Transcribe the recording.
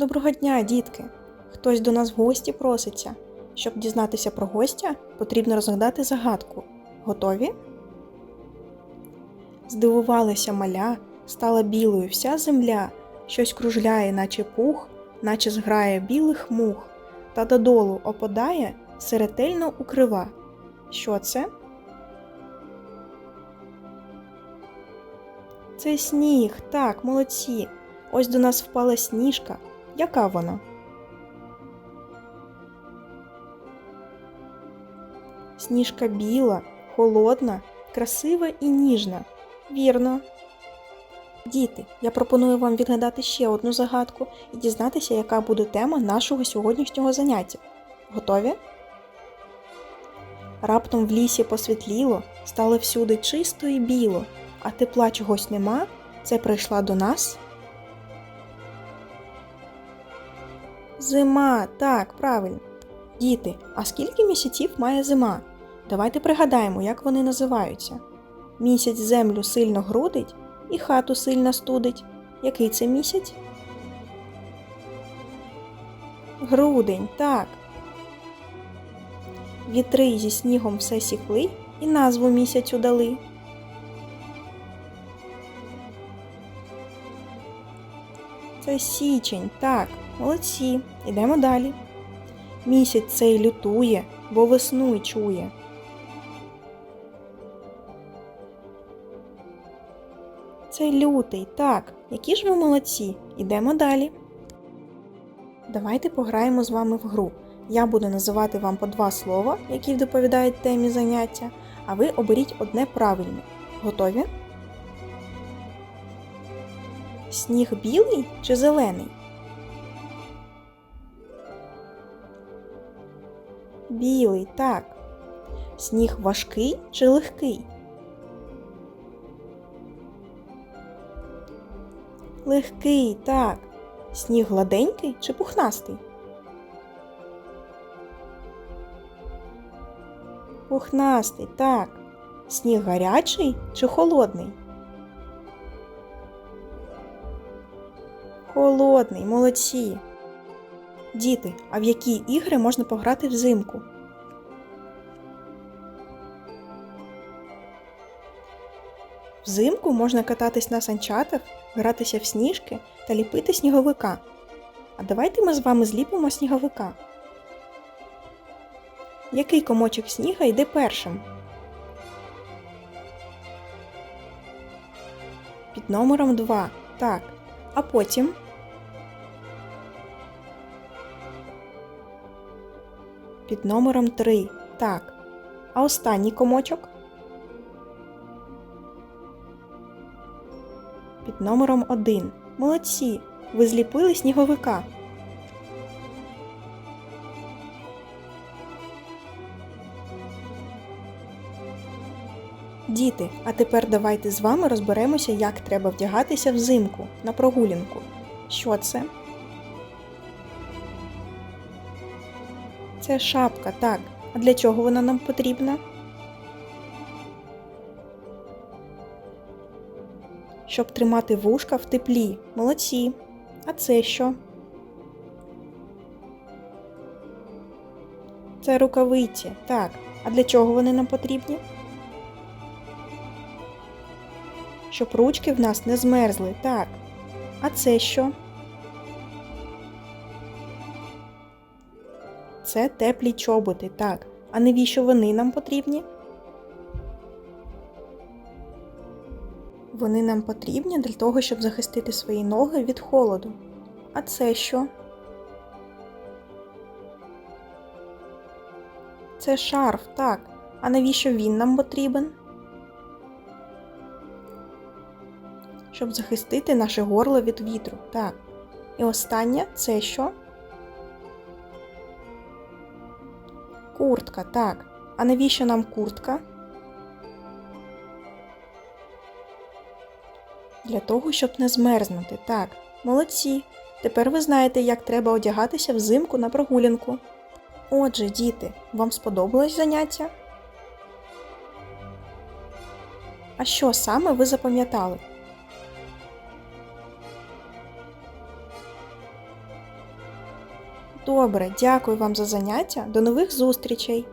Доброго дня, дітки! Хтось до нас в гості проситься. Щоб дізнатися про гостя, потрібно розгадати загадку. Готові? Здивувалася маля, стала білою вся земля, щось кружляє, наче пух, наче зграє білих мух, та додолу опадає, все ретельно укрива. Що це? Це сніг, так, молодці. Ось до нас впала сніжка. Яка вона? Сніжка біла, холодна, красива і ніжна. Вірно. Діти, я пропоную вам відгадати ще одну загадку і дізнатися, яка буде тема нашого сьогоднішнього заняття. Готові? Раптом в лісі посвітліло, стало всюди чисто і біло, а тепла чогось нема. Це прийшла до нас Зима, так, правильно. Діти, а скільки місяців має зима? Давайте пригадаємо, як вони називаються. Місяць землю сильно грудить і хату сильно студить. Який це місяць? Грудень, так. Вітри зі снігом все сікли і назву місяцю дали. Це січень, так. Молодці, ідемо далі. Місяць цей лютує, бо весну й чує. Це лютий, так. Які ж ви молодці? Ідемо далі. Давайте пограємо з вами в гру. Я буду називати вам по два слова, які доповідають темі заняття, а ви оберіть одне правильне. Готові? Сніг білий чи зелений? Білий, так. Сніг важкий чи легкий? Легкий, так. Сніг гладенький чи пухнастий? Пухнастий, так. Сніг гарячий чи холодний? Холодний, молодці. Діти, а в які ігри можна пограти взимку? Взимку можна кататись на санчатах, гратися в сніжки та ліпити сніговика. А давайте ми з вами зліпимо сніговика. Який комочок сніга йде першим? Під номером 2. Так. А потім. Під номером 3. Так. А останній комочок? Під номером 1. Молодці. Ви зліпили сніговика. Діти, а тепер давайте з вами розберемося, як треба вдягатися взимку на прогулянку. Що це? Це шапка, так. А для чого вона нам потрібна? Щоб тримати вушка в теплі. Молодці. А це що? Це рукавиці. Так. А для чого вони нам потрібні? Щоб ручки в нас не змерзли. Так. А це що? Це теплі чоботи, так. А навіщо вони нам потрібні? Вони нам потрібні для того, щоб захистити свої ноги від холоду. А це що? Це шарф, так. А навіщо він нам потрібен? Щоб захистити наше горло від вітру, так. І останнє це що? Куртка, так. А навіщо нам куртка? Для того, щоб не змерзнути. Так, молодці. Тепер ви знаєте, як треба одягатися взимку на прогулянку. Отже, діти, вам сподобалось заняття? А що саме ви запам'ятали? Добре, дякую вам за заняття. До нових зустрічей!